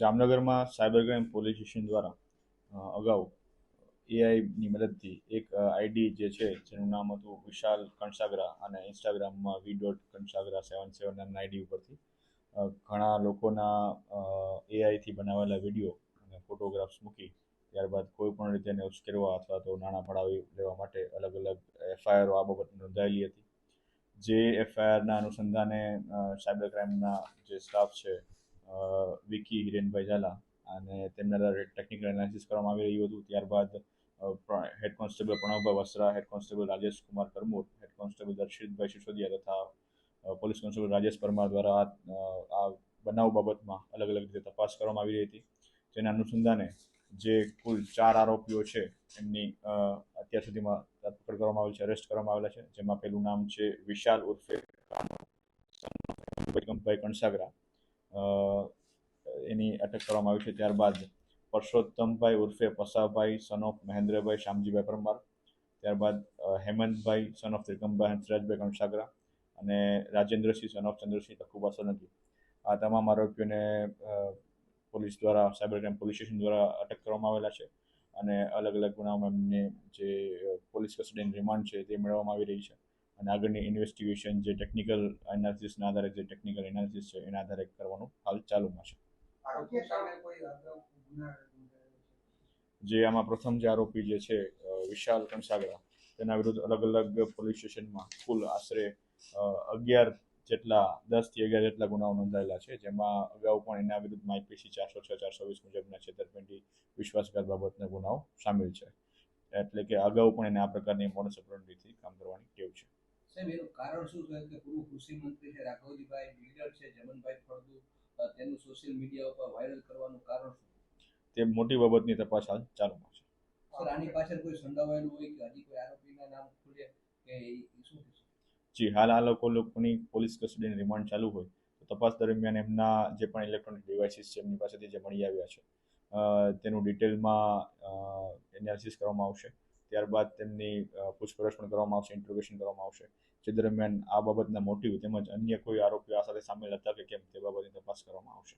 જામનગરમાં cyber crime police station દ્વારા અગાઉ એઆઈની મદદથી એક આઈડી જે છે, જેનું નામ હતું વિશાલ કણસાગરા અને ઇન્સ્ટાગ્રામમાં વી ડોટ કણસાગરા સેવન સેવન નામના આઈડી ઉપરથી ઘણા લોકોના એઆઈથી બનાવેલા વીડિયો અને ફોટોગ્રાફ્સ મૂકી, ત્યારબાદ કોઈ પણ રીતે એને ઉશ્કેરવા અથવા તો નાણાં પડાવી લેવા માટે અલગ અલગ એફઆઈઆરો આ બાબત નોંધાયેલી હતી. જે એફઆઈઆરના અનુસંધાને સાયબર ક્રાઇમના જે સ્ટાફ છે વિકી હિરેનભાઈ ઝાલા અને તેમના દ્વારા ટેકનિકલ એનાલિસિસ કરવામાં આવી રહ્યું હતું. ત્યારબાદ head constable Pranavbhai Vastra head constable Rajesh Kumar Karmor head constable Darshitbhai Sisodiya તથા પોલીસ કોન્સ્ટેબલ રાજેશ પરમાર દ્વારા આ, બનાવ બાબતમાં અલગ અલગ રીતે તપાસ કરવામાં આવી રહી હતી. જેના અનુસંધાને જે કુલ ચાર આરોપીઓ છે એમની અત્યાર સુધીમાં ધરપકડ કરવામાં આવેલી છે અરેસ્ટ કરવામાં આવેલા છે. જેમાં પેલું નામ છે વિશાલ ઉર્ફે ભાઈ કણસાગરા એની અટક કરવામાં આવી છે. ત્યારબાદ પરસોત્તમભાઈ ઉર્ફે પસાભાઈ સન ઓફ મહેન્દ્રભાઈ શ્યામજીભાઈ પરમાર. ત્યારબાદ હેમંતભાઈ સન ઓફ ત્રિકમભાઈ, હંસરાજભાઈ કણસાગરા અને રાજેન્દ્રસિંહ સન ઓફ ચંદ્રસિંહ તકુબા સોલંકી આ તમામ આરોપીઓને પોલીસ દ્વારા, સાયબર ક્રાઇમ પોલીસ સ્ટેશન દ્વારા અટક કરવામાં આવેલા છે અને અલગ અલગ ગુનામાં એમને જે પોલીસ કસ્ટડીની રિમાન્ડ છે તે મેળવવામાં આવી રહી છે. અને આગળની ઇન્વેસ્ટિગેશન જે ટેકનિકલ એનાલિસિસના આધારે જે ટેકનિકલ એનાલિસિસ છે એના આધારે કરવાનું હાલ ચાલુમાં છે. જે આમાં પ્રથમ જે આરોપી જે છે વિશાલ કણસાગરા તેના વિરુદ્ધ અલગ અલગ પોલીસ સ્ટેશનમાં કુલ આશરે અગિયાર જેટલા દસથી અગિયાર જેટલા ગુનાઓ નોંધાયેલા છે જેમાં અગાઉ પણ એના વિરુદ્ધ માઇપીસી ચારસો છ ચારસો વીસ મુજબના છેતરપિંડી વિશ્વાસઘાત બાબતના ગુનાઓ સામેલ છે. એટલે કે અગાઉ પણ એને આ પ્રકારની મોડસ ઓપરેન્ડીથી કામ કરવાની ટેવ છે. સાહેબ એનું કારણ શું છે કે પૂર્વ કૃષિ મંત્રી છે રાઘવજીભાઈ બિલ્ડર છે જમનભાઈ ફળદુ તેનું સોશિયલ મીડિયા ઉપર વાયરલ કરવાનું કારણ શું? તે મોટી બાબતની તપાસ હાલ ચાલુમાં છે. સર આની પાછળ કોઈ સંડોવાયેલું હોય કે હજી કોઈ આરોપીના નામ ખુલે કે શું જી હાલ આ લોકો લોકોની પોલીસ કસ્ટડીની રિમાન્ડ ચાલુ હોય. તો તપાસ દરમિયાન એમના જે પણ ઇલેક્ટ્રોનિક ડિવાઇસીસ છે એમની પાસેથી જે મળી આવ્યા છે તેનું ડિટેલમાં એનાલિસિસ કરવામાં આવશે. ત્યારબાદ તેમની પૂછપરછ પણ કરવામાં આવશે ઇન્ટ્રોગેશન કરવામાં આવશે. જે દરમિયાન આ બાબતના મોટિવ તેમજ અન્ય કોઈ આરોપીઓ આ સાથે સામેલ હતા કે કેમ તે બાબતની તપાસ કરવામાં આવશે.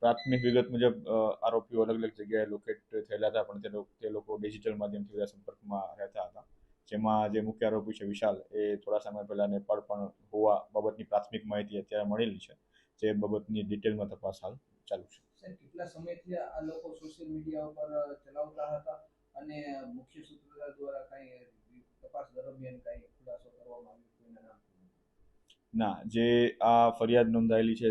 પ્રાથમિક વિગત મુજબ આરોપીઓ અલગ અલગ જગ્યાએ લોકેટ થયેલા હતા પણ તે લોકો તે લોકો ડિજિટલ માધ્યમથી બધા સંપર્કમાં રહેતા હતા. જેમાં જે મુખ્ય આરોપી છે વિશાલ એ થોડા સમય પહેલા નેપાળ પણ હોવા બાબતની પ્રાથમિક માહિતી અત્યારે મળેલી છે. જે બાબતની ડિટેલમાં તપાસ હાલ ચાલુ છે. કેટલા સમયથી આ લોકો સોશિયલ મીડિયા ઉપર ચલાવતા હતા અને મુખ્ય સૂત્રધાર દ્વારા કાંઈ તપાસ દરમિયાન કાંઈ ખુલાસો કરવામાં આવ્યો ના જે આ ફરિયાદ નોંધાયેલી છે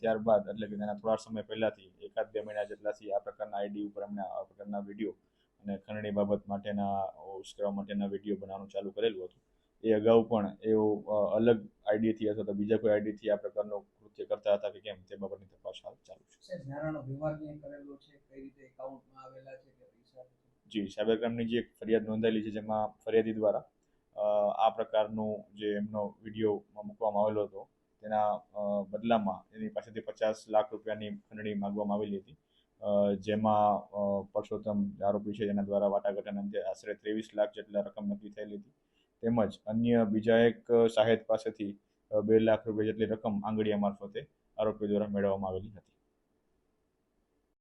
ત્યારબાદ એટલે કે તેના થોડા સમય પહેલાથી એકાદ બે મહિના જેટલાથી આ પ્રકારના આઈડી ઉપર એમણે આ પ્રકારના વીડિયો અને ખંડણી બાબત માટેના ઉશ્કેરવા માટેના વીડિયો બનાવવાનું ચાલુ કરેલું હતું. એ અગાઉ પણ એવો અલગ આઈડીથી અથવા તો બીજા કોઈ આઈડીથી આ પ્રકારનો કૃત્ય કરતા હતા કે કેમ તે બાબતની તપાસ હાલ ચાલુ છે. જી સાયબર ક્રાઇમની જે એક ફરિયાદ નોંધાયેલી છે જેમાં ફરિયાદી દ્વારા આ પ્રકારનું જે એમનો વીડિયો મૂકવામાં આવેલો હતો તેના બદલામાં એની પાસેથી પચાસ લાખ રૂપિયાની ખંડણી માગવામાં આવેલી હતી. જેમાં પરસોત્તમ આરોપી છે જેના દ્વારા વાટાઘાટના અંતે આશરે ત્રેવીસ લાખ જેટલા રકમ નક્કી થયેલી હતી. તેમજ અન્ય બીજા એક સાહેબ પાસેથી બે લાખ રૂપિયા જેટલી રકમ આંગળીયા મારફતે આરોપી દ્વારા મેળવવામાં આવેલી હતી.